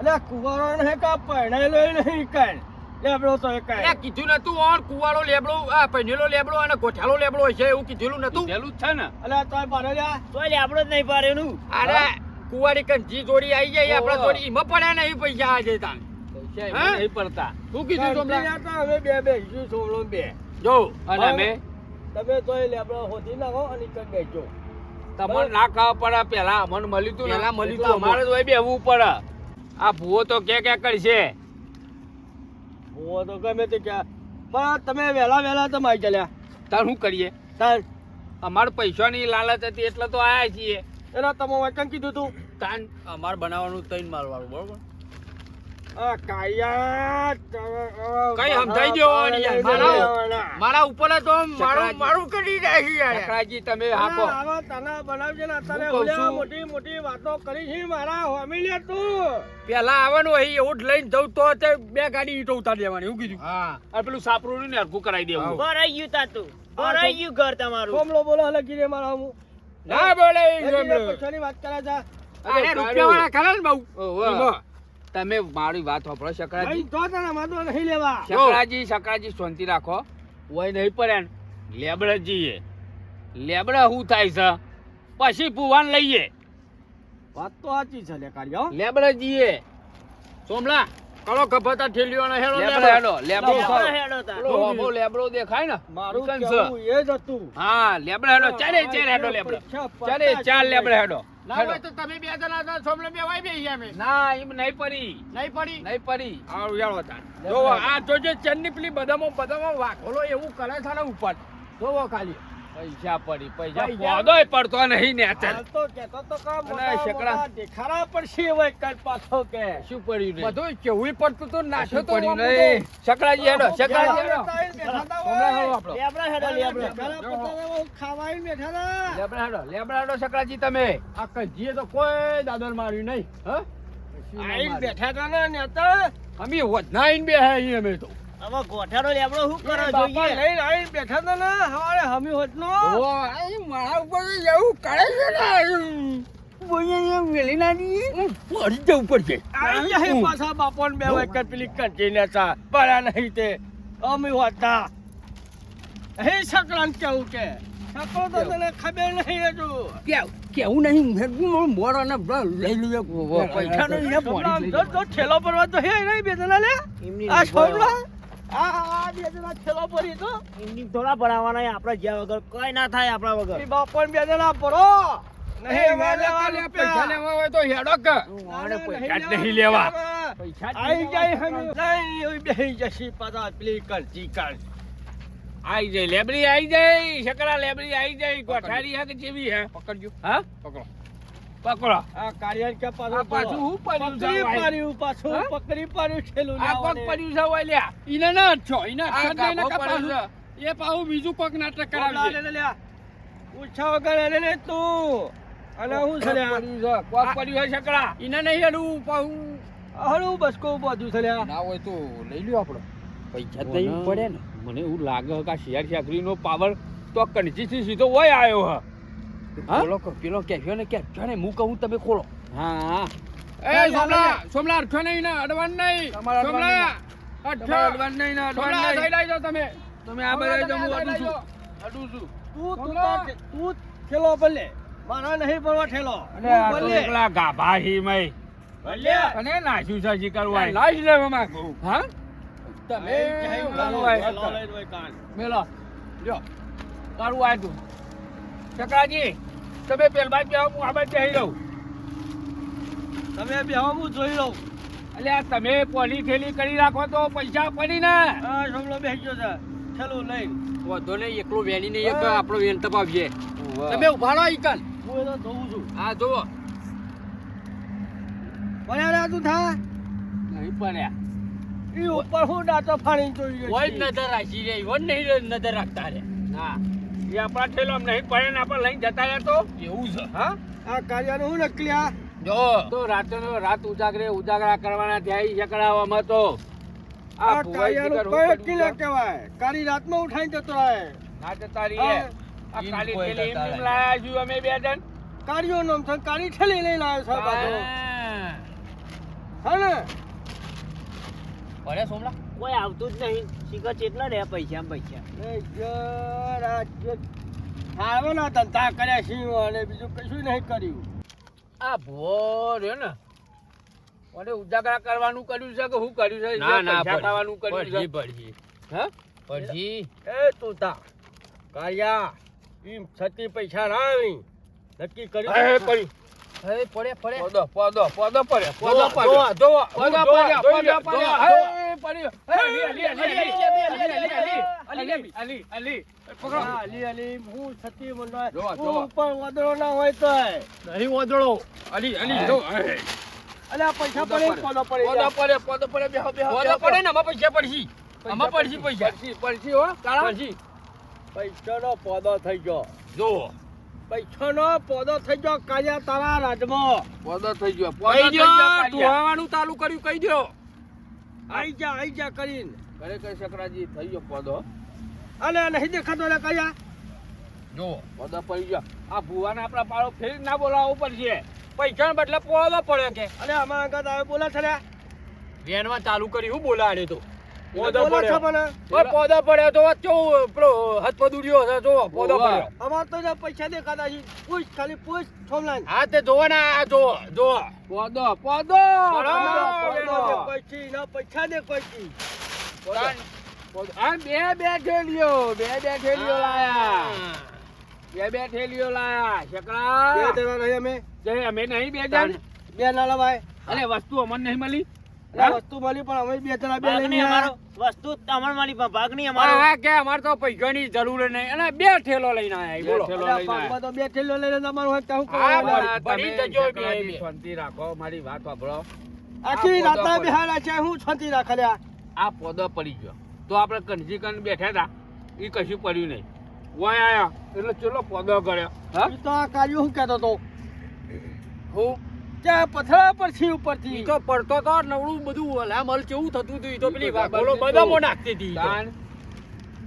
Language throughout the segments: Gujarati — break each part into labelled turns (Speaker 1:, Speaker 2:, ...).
Speaker 1: અલ્યા કુવારો ને કા પરણેલો નહીં કાંઈ. લેબડો તો એ કાંઈ.
Speaker 2: એટલે કીધું નતું ઓણ કુવાળો લેબડો આ પૈનેલો લેબડો અને ગોઠાળો લેબડો છે એવું કીધેલું નતું?
Speaker 3: જ છે ને.
Speaker 1: અલ્યા તોય પાડેલા
Speaker 4: તોય લેબડો જ નહીં પાડેલું.
Speaker 2: અરે કુવાડી કંજી જોડી આવી જાય આપણા. જોડી એમાં પડ્યા નહીં પૈસા આજે તાન
Speaker 3: પૈસા નહીં પડતા.
Speaker 2: શું કીધું
Speaker 1: તો હવે બે બે ઈસુ છોડો બે.
Speaker 2: જો.
Speaker 3: અને અમે?
Speaker 1: તમે તોય લેબડો હોધી નાખો અને કઈ બેજો
Speaker 3: તમને ના ખાવા પડે પેલા અમને મળ્યું તું
Speaker 2: પેલા મળ્યું તું
Speaker 3: અમારે તો હોય બેહવું પડે. આ ભૂવો તો કે કે કરશે?
Speaker 1: ભૂવો તો ગમે તે ક્યાં. પણ તમે વહેલા વહેલા તમે આવી ચાલ્યા.
Speaker 3: તાર શું કરીએ?
Speaker 1: તાર.
Speaker 3: અમારે પૈસાની લાલચ હતી એટલે તો આયા છીએ.
Speaker 1: એટલે તમે કંઈ કીધું તું.
Speaker 3: તાન અમારે બનાવવાનું તૈન મારવાનું બરોબર?
Speaker 1: કાયા
Speaker 2: કઈ સમજાઈ દ્યો મારા- મારા ઉપર તો મારું મારું કરી નાખી યાર.
Speaker 3: તમે હાકો.
Speaker 1: આવા તના બનાવજે ને અત્યારે
Speaker 3: હું કહું
Speaker 1: ઓલ્યા
Speaker 3: છું.
Speaker 1: મોટી મોટી વાતો કરી છે મારા હોમી તું.
Speaker 2: પેલા આવવાનું એવું જ લઈને જવું તો તે બે ગાડી ઈટો ઉતારી દેવાની એવું કીધું.
Speaker 3: હા. અને પેલું સાપરું ને હરખું કરાવી દેવું.
Speaker 4: ભરાઈ ગયું તાતું ભરાઈ ગયું ઘર તમારું.
Speaker 1: સોમલો બોલો લગી દે મારા હું
Speaker 2: ના બોલે.
Speaker 1: પૈસાની વાત કરે છે.
Speaker 2: અરે રૂપિયાવાળા ખરા ને બહુ?
Speaker 3: ઓહો.
Speaker 2: એમાં.
Speaker 3: તમે મારી વાત સાંભળો શકરાજી.
Speaker 1: તો તને માતો નહીં લેવા.
Speaker 3: શકરાજી શકરાજી શાંતિ રાખો. ઓય નહીં પડે ને લેબડે જઈએ લેબડે શું થાય છે? પછી ભુવાન લઈએ.
Speaker 1: વાત તો સાચી છે લે કાઢ્યો
Speaker 3: લેબડે જઈએ
Speaker 2: સોમલા કરો કપાતા ઠેલીઓ ને હેડો
Speaker 3: લેબડો હેડો લેબડો
Speaker 4: હેડો.
Speaker 3: પેલો લેબડો દેખાય ને
Speaker 1: મારું કેવું એ જ હતું.
Speaker 3: હા લેબડે હેડો ચાલે ચાર હેડો લેબડો. ચાલે ચાલ લેબડે હેડો.
Speaker 2: ના હોય તો તમે બે જણા હતા સોમલા બે હોય બે અમે.
Speaker 3: ના એમ નહીં પડી.
Speaker 2: નહીં પડી?
Speaker 3: નહીં પડી.
Speaker 2: આ યાર હતા જો આ જોજે ચેનની પેલી બદામો બદામો વાઘોલો એવું કરે છે ને ઉપર. જોવો ખાલી.
Speaker 3: પૈસા પડી પૈસા પોદોય પડતો નહીં ને અત્યારે.
Speaker 1: તો તો કામ
Speaker 3: શકડા.
Speaker 1: મોટા પડશે હવે કાલ પાછો કે.
Speaker 3: શું પડ્યું
Speaker 2: બધું કેવું પડતું તો
Speaker 3: નાશો
Speaker 2: તો
Speaker 3: પડ્યું નહીં શકરાજી હેડો શકરાજી હેડો.
Speaker 2: સોમલા હેડો આપણો.
Speaker 4: લેબડા હેડો લેબડા
Speaker 1: ખાવાય બેઠા હતા
Speaker 3: લેબડા હેડો લેબડા હેડો શકરાજી તમે.
Speaker 2: આ કજીએ તો કોઈ દાદર માર્યું નહીં હા?
Speaker 1: આઈ બેઠા હતા ને નેતા.
Speaker 2: અમે વધના આઈને બે અહીં અમે તો.
Speaker 4: હવે ગોઠાનો લેબડો શું કરો જોઈએ?
Speaker 1: લઈને આઈને બેઠા તો ને હવારે હમી હોતનો.
Speaker 2: ઓ આ મારા ઉપર એવું કરે છે ને પડી જવું પડશે
Speaker 1: આઈ જાય પાછા બાપોને બે વખત પેલી કંટીને ચા પડ્યા નહીં તે. અમી હોતા. હે સકરાન કેવું કે? સકરો તો તને ખબર નહીં હજુ.
Speaker 2: કેવું કેવું નહીં? મેં મોડો ને લઈ લઈએ પૈસા નહીં ને
Speaker 1: ઠેલો પરવા તો હે નહીં બે જણા લે આ
Speaker 4: નહીં થોડા ભરાવાના આપણે જ્યાં વગર કોઈ ના થાય આપણા વગર.
Speaker 1: એ બે જણા નહીં
Speaker 2: પૈસા
Speaker 1: લેવા
Speaker 2: હોય તો હેડો કે.
Speaker 3: પૈસા નહીં લેવા.
Speaker 1: આઈ જાય. હમી. બેહી જશી પાછા પેલી કંટી કાઢ.
Speaker 3: આઈ જાય લેબડી આઈ જાય શકરા લેબડી આઈ જાય ગોઠારી હક કે જેવી હે.
Speaker 2: પકડજો.
Speaker 3: હા?
Speaker 2: પકડો.
Speaker 3: પકડો.
Speaker 1: આ કાર્યન કે પાછું
Speaker 3: પાછું હું પડ્યું છે
Speaker 1: પકડી પાછું પકડી પાડ્યું છેલ્લું
Speaker 3: આ કોક પડ્યું છે ઓય લ્યા
Speaker 2: ઈને ના છો ઈને
Speaker 3: આ
Speaker 2: ને
Speaker 3: ગાભો
Speaker 2: કાપા એ પાછું બીજું કોક નાટક કરાવજે.
Speaker 1: લે લે ઉછા વગર એને ને તું. અને હું છે લ્યા?
Speaker 3: કોક પડ્યું છે શકરા
Speaker 2: ઈને નહીં હેડું પાછું.
Speaker 1: હળું બસકો બાજુ છે લ્યા.
Speaker 2: ના હોય તો લઈ લ્યો આપણો
Speaker 3: પૈસા જ પડે ને. મને એવું લાગે કે શિયાળ શાકરીનો પાવર તો કણજીથી સીધો હોય આવ્યો હ
Speaker 2: કો- પેલો કહેજો ને કે જો ને હું કહું તમે ખોલો.
Speaker 3: હા.
Speaker 2: એ સોમલા સોમલા અઠો નહીં ને અડવાન નહીં. સોમલા
Speaker 3: તમારે અડવાન નહીં ને અડવાન નહીં.
Speaker 2: થઈ જાઓ તમે.
Speaker 3: તમે આ બધા
Speaker 2: જો
Speaker 3: હું અડું છું. અડું છું.
Speaker 1: તું તું તું ખેલો ભલે. મારા નહીં પડવા ઠેલો
Speaker 3: અને આ
Speaker 1: તો
Speaker 3: એકલા ગાભા હી મય
Speaker 1: ભલે.
Speaker 3: અને નાખ્યું છે. વાય
Speaker 2: લાઈશ લેવા માંગુ
Speaker 3: હા?
Speaker 2: તમે
Speaker 3: મેલો. લ્યો. તારું આ તું. ચકરાજી તમે પેલ બાજુ બેહો, હું આ બાજુ બેહી રહું.
Speaker 1: તમે બેહો હું જોઈ લઉં
Speaker 3: એટલે આ તમે પોલી થેલી કરી રાખો તો પૈસા પડી ને.
Speaker 1: હા સમલો બેસી ગયો છે. ઠેલો લઈને.
Speaker 2: વધો નહીં એકલો વેની નહીં એક
Speaker 1: હા.
Speaker 2: આપણો વેન તપાવીએ. તમે
Speaker 3: તમે
Speaker 2: ઊભા રહો ઈકન.
Speaker 1: હું એને જોઉં છું.
Speaker 3: હા
Speaker 1: જોવો. રે તું થા?
Speaker 3: નહીં પડ્યા.
Speaker 1: ઈ ઉપર હું દાતો ફાડીને જોઈ રહ્યો હોય
Speaker 2: નજર રાખી રે હોય નહીં નજર રાખતા રે
Speaker 3: ના. એ આપણા ઠેલો નહીં પડે ને આપણે લઈને જતા રહ્યા તો?
Speaker 2: એવું છે?
Speaker 3: હા?
Speaker 1: આ કાર્યનું હું નકલી આ?
Speaker 2: જો.
Speaker 3: તો રાતનો રાત ઉજાગરે ઉજાગરા કરવાના ત્યાં શકડાવવામાં તો. આ
Speaker 1: કાર્યનું કોઈ
Speaker 3: હું
Speaker 1: વકીલ કહેવાય. કાળી રાતમાં ઉઠાઈ જતો રહે.
Speaker 3: ના જતા રહીએ. આ કાલી થેલી એમ લાયા છું અમે બે જણ.
Speaker 1: કાર્યો નામ છે કાળી થેલી લઈને આવ્યો છે પાછો
Speaker 3: હા.
Speaker 1: હા ને
Speaker 3: પડે સોમલા?
Speaker 4: કોઈ આવતું જ નહીં. શીખર ચેટલા રહ્યા પૈસા. પૈસા
Speaker 1: આવે ને ધંધા કર્યા સિંહ અને બીજું કશું નહીં કર્યું.
Speaker 3: આ ભો રહ્યો ને. અને ઉજાગરા કરવાનું કર્યું છે કે હું કર્યું છે?
Speaker 2: ના, ના,
Speaker 3: ખાવાનું કર્યું છે?
Speaker 2: પડજી.
Speaker 3: હા?
Speaker 2: પડજી.
Speaker 1: એ તું તા. કાયા ઈમ છતી પૈસા ના આવી નક્કી કર્યું?
Speaker 3: હે પડી.
Speaker 2: હે પડે, પડે.
Speaker 3: પોદો પોદો પોદો પડે પોદો
Speaker 1: જોવા.
Speaker 3: પોદો
Speaker 1: જોઈ
Speaker 3: પોદો
Speaker 1: લે,
Speaker 3: પડ્યો પડ્યો અલી અલી અલી અલી અલી અલી અલી અલી અલી પકડો
Speaker 1: અલી અલી હું છતી મંડળ ઉપર વાદળો ના હોય તો
Speaker 3: નહીં ઓદળો અલી અલી જો
Speaker 1: અલે આ પૈસા પડે કોનો પડે
Speaker 3: કોનો પડે કોનો પડે બેહો બેહો
Speaker 2: કોનો પડે ને, આમાં પૈસા પડશી. આમાં પડશી પૈસા.
Speaker 3: પડશી પડશી હો કાળા
Speaker 2: પડશી.
Speaker 1: પૈસાનો પોદો થઈ ગયો
Speaker 3: જો
Speaker 1: પૈસાનો પોદો થઈ ગયો કાયા તારા રાજમાં
Speaker 3: પોદો થઈ ગયો પોદો થઈ ગયો.
Speaker 2: ધોવાનું ચાલુ કર્યું કહી દ્યો.
Speaker 1: આઈ જા આઈ જા કરીને.
Speaker 3: ખરેખર શકરાજી થઈ ગયો પોદો.
Speaker 1: અલે નહીં દેખાતો લે કયા?
Speaker 2: જો
Speaker 3: પોદો પડી ગયો. આ ભુવાને આપણા પાળો ફેર ના બોલાવો પડશે.
Speaker 2: પૈસા બદલે પોદો પડ્યો કે.
Speaker 1: અલે અમારા આગળ આવે બોલા છે
Speaker 2: વેનમાં ચાલુ કરી હું બોલાડે તો.
Speaker 1: પોદો મને
Speaker 2: ઓય, પોદો પડ્યો તો કેવું? પેલો હાથ પદુડ્યો છે જો પોદો. પડ્યો.
Speaker 1: અમાર તો જે પૈસા દેખાતા છે. પૂછ ખાલી પૂછ છોમલાન
Speaker 2: હા તે જોવો ને આ જોવો જોવો
Speaker 3: પોદો પોદો.
Speaker 2: પોદો.
Speaker 1: ના પૈસા દે કોઈ ચીજ
Speaker 3: આ બે બે ઠેલીઓ બે બે ઠેલીઓ લાયા. બે બે ઠેલીઓ લાયા.
Speaker 1: બે
Speaker 3: શકરા
Speaker 1: દેવા નહીં અમે.
Speaker 3: જય અમે નહીં બે જણ.
Speaker 1: બે ના ભાઈ.
Speaker 3: અરે વસ્તુ અમને નહીં મળી.
Speaker 1: વસ્તુ મળી પણ અમે બે જણા બે લઈને
Speaker 4: અમારો. વસ્તુ તમારે મારી પણ ભાગ નહીં અમારો.
Speaker 2: હા કે અમારે તો પૈસાની જરૂર નહીં. અને બે ઠેલો લઈને આયા બોલો.
Speaker 3: ઠેલો.
Speaker 1: અલે આ તો બે થેલીઓ લઈને તમારું હોય ત્યાં શું
Speaker 2: હા,
Speaker 1: કરવાનું?
Speaker 2: બરાબર. બની બે
Speaker 3: શાંતિ રાખો મારી વાત સાંભળો.
Speaker 1: આખી
Speaker 3: આ પોદો પડે.
Speaker 1: બેહાડા છે હું છતી રાખલ્યા
Speaker 3: આ પોદો પડી ગયો. તો આપણે કનજી કન બેઠા હતા. એ કશું પડ્યું નહીં. વાય આયા. એટલે ચલો પોદો કર્યો. હા?
Speaker 1: તો આ કાર્યો હું કહેતો તો
Speaker 2: હું
Speaker 1: ત્યાં પથરા પરથી ઉપરથી.
Speaker 2: તો પડતો તો નવડું બધું હલામલ કેવું થતું હતું તો પેલી બોલો બદામો નાખતી હતી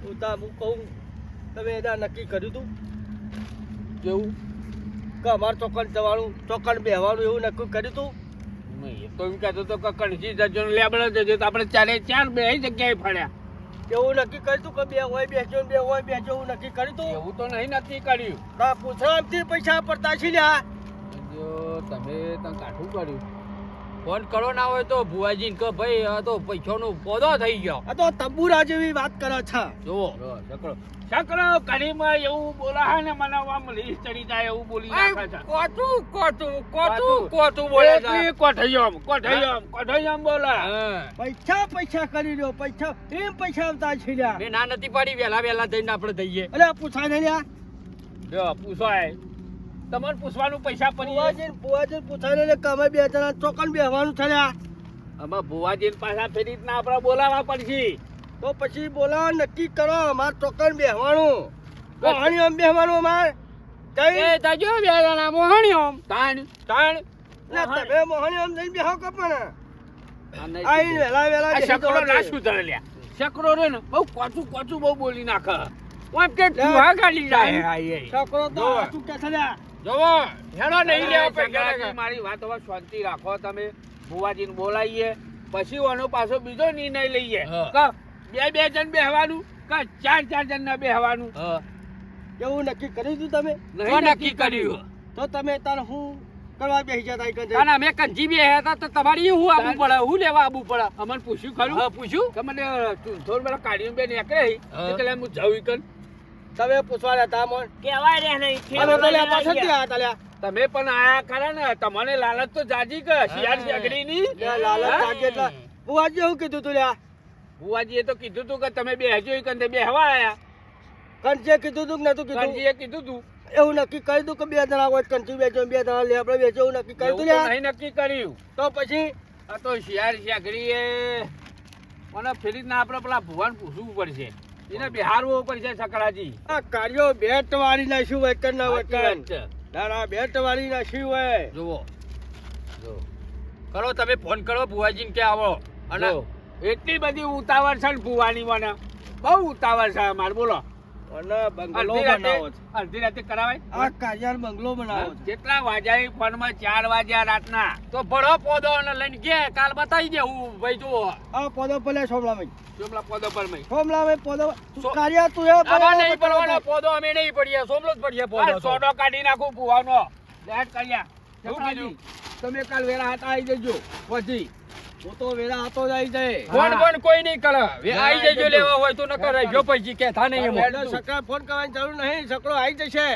Speaker 1: હું તા હું કહું તમે એના નક્કી કર્યું તું?
Speaker 3: જેવું
Speaker 1: કે અમારે ચોકન જવાનું ચોકન બેહવાનું એવું નક્કી કર્યું તું?
Speaker 3: નહીં, એ તો એમ કહેતો તો કે કણજી જજો ને લેબડા જજો. તો આપણે ચારે ચાર બે જગ્યાએ ફર્યા.
Speaker 1: એવું નક્કી કર્યું તું કે બે હોય બેસજો ને બે હોય બેસજો એવું નક્કી કર્યું તું?
Speaker 3: એવું તો નહીં નક્કી કર્યું.
Speaker 1: તા પૂછડામથી પૈસા પડતા છે લ્યા.
Speaker 3: જો તમે કાઠું કર્યું.
Speaker 2: ફોન કરો ના હોય તો ભુવાજી કે ભાઈ આ તો પૈસાનો પોદો થઈ ગયો.
Speaker 1: આ તો તંબુરા જેવી વાત કરે છે.
Speaker 2: જુઓ.
Speaker 3: જો, શકરો શકરો કરીમાં એવું બોલા ને મને આમ લીસ ચડી જાય એવું બોલી નાખે છે.
Speaker 2: કોતું કોતું.
Speaker 3: કોતું
Speaker 2: કોતું બોલે છે.
Speaker 3: એકલી કોઠૈયમ કોઠૈયમ કોઠૈયમ બોલે.
Speaker 1: પૈસા પૈસા કરી લ્યો પૈસા એમ પૈસા આવતા છે લ્યા.
Speaker 2: મે ના નથી પાડી વેલા વેલા જઈને આપણે દઈએ.
Speaker 1: અરે પૂછાય ને લ્યા.
Speaker 3: જો પૂછાય. તમારે પૂછવાનું પૈસા પડી
Speaker 1: બુવાજી પૂછાય ને કે બે જણા ચોકન બેહવાનું થયા લ્યા.
Speaker 3: આમાં ભુવાજી પાછા ફેરી રીતના આપણે બોલાવવા પડશે.
Speaker 1: તો પછી બોલાવ નક્કી કરો અમારે ચોકન બેહવાનું. કહાણી આમ બેહવાનું અમારે. કઈ?
Speaker 2: એ તજો બે જણા ઓમ.
Speaker 3: તાણ.
Speaker 2: તાણ.
Speaker 1: ના તમે મોહણી ઓમ જઈને બેહો
Speaker 3: કપણ.
Speaker 1: આઈ વેલા વેલા
Speaker 3: આ શકરો
Speaker 1: જવાનું.
Speaker 3: ના સુધરે લ્યા. શકરો રે ને બહુ કોચું કોચું બહુ બોલી નાખે.
Speaker 2: ઓમ કે ઠુહા કાઢી જાય આઈ આઈ.
Speaker 1: છોકરો તો
Speaker 2: જોવા.
Speaker 1: હાચું કે છે
Speaker 2: જોવો હેડો નહીં લેવા પૈસા
Speaker 3: મારી વાત હવે શાંતિ રાખો તમે. ભુવાજીને બોલાવીએ. પછી ઓનો પાછો બીજો નિર્ણય લઈએ. કે બે બે જણ બેહવાનું? કે ચાર ચાર જણ ના બેહવાનું
Speaker 1: એવું નક્કી કર્યું દીધું તમે?
Speaker 2: નહીં નક્કી કર્યું.
Speaker 1: તો તમે તાર હું કરવા બેસી જતા ઈ
Speaker 2: ના અમે કંજી બે હતા તો તમારી હું આવું પડે? હું લેવા આવું પડે?
Speaker 3: અમને પૂછ્યું ખરું?
Speaker 2: હા પૂછ્યું.
Speaker 3: કે મને થોડું પેલા કાઢ્યું બે નીકળે એટલે હું જાઉં કન.
Speaker 1: તમે પૂછવા હતા મોન?
Speaker 4: કહેવાય રે નહીં
Speaker 1: અમે તો લ્યા
Speaker 4: ઠેલો
Speaker 1: પાછળથી
Speaker 4: લઈને
Speaker 1: લ્યા.
Speaker 3: તમે પણ આયા ખરા ને તમને લાલચ તો જાજી કે શિયાળ શેકડીની
Speaker 1: ની લાલચ? જાગે એટલે. બુવાજી હું કીધું તું લ્યા?
Speaker 3: ભુવાજીએ તો કીધું તું કે તમે બેહજો ઈ કંદે બેહવા આયા.
Speaker 1: કંચે કીધું તું કે નતું કીધું?
Speaker 3: કાનજીએ કીધું તું.
Speaker 1: એવું નક્કી કરી દઉં કે બે જણા હોય કંચી બેચો બે જણા લેબડે બેચો એવું નક્કી કરી દઉં
Speaker 3: નહીં નક્કી કર્યું.
Speaker 1: તો પછી?
Speaker 3: આ તો શિયાળ એ મને ફેરી ના આપણે પેલા ભુવાન પૂછવું પડશે. એને બિહારવું પડશે શકરાજી
Speaker 1: આ કાર્યો બેટ વાળી ના શું ના હોય
Speaker 3: સાચી વાત
Speaker 1: કર.
Speaker 3: છે.
Speaker 1: ના ના બેટ વાળી ના શું હોય.
Speaker 2: જુઓ. જો કરો તમે ફોન કરો ભુવાજીને કે આવો. અને
Speaker 3: એટલી બધી ઉતાવળ છે ને ભુવાની મને. બહુ ઉતાવળ છે મારે બોલો.
Speaker 1: અને બંગલો બનાવો છે.
Speaker 3: અડધી રાતે કરાવાય
Speaker 1: આ કાજલ બંગલો બનાવો છે.
Speaker 3: જેટલા વાગ્યા ફોનમાં ચાર વાગ્યા રાતના.
Speaker 2: તો ભણો પોદો અને લઈને કાલ બતાવી દે હું ભાઈ જો
Speaker 1: આ પોદો
Speaker 3: પોદો પર મય
Speaker 1: સોમલાભાઈ પોદો
Speaker 2: સો-
Speaker 1: તું એ
Speaker 2: આમાં નહીં પડવાનો પોદો અમે નહીં પડીએ સોમલો જ પડીએ પોદો
Speaker 3: સોડો કાઢી નાખું ભુવાનો લેટ કર્યા. શું કીધું?
Speaker 1: તમે કાલ વેરા હાટા આવી જજો. પછી. હું તો વેરા હાટો જ આવી જાય.
Speaker 2: ફોન ફોન કોઈ નહીં કરે. આવી જજો. લેવા હોય તો ન કરે જો પછી કે થા નહીં એમાં.
Speaker 1: સકરા ફોન કરવાની જરૂર નહીં સકરો આવી જશે.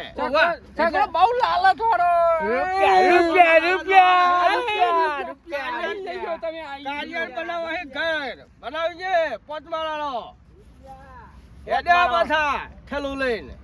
Speaker 2: સગા બહુ લાલચ વાળો.
Speaker 1: રૂપિયા, રૂપિયા, રૂપિયા,
Speaker 2: રૂપિયા,
Speaker 1: રૂપિયા.
Speaker 2: આઈ લેજો તમે, આઈ
Speaker 1: કારિયર બનાવો હે ઘર. બનાવજે પોચમાળાનો હેડ્યા પાછા ઠેલું લઈને.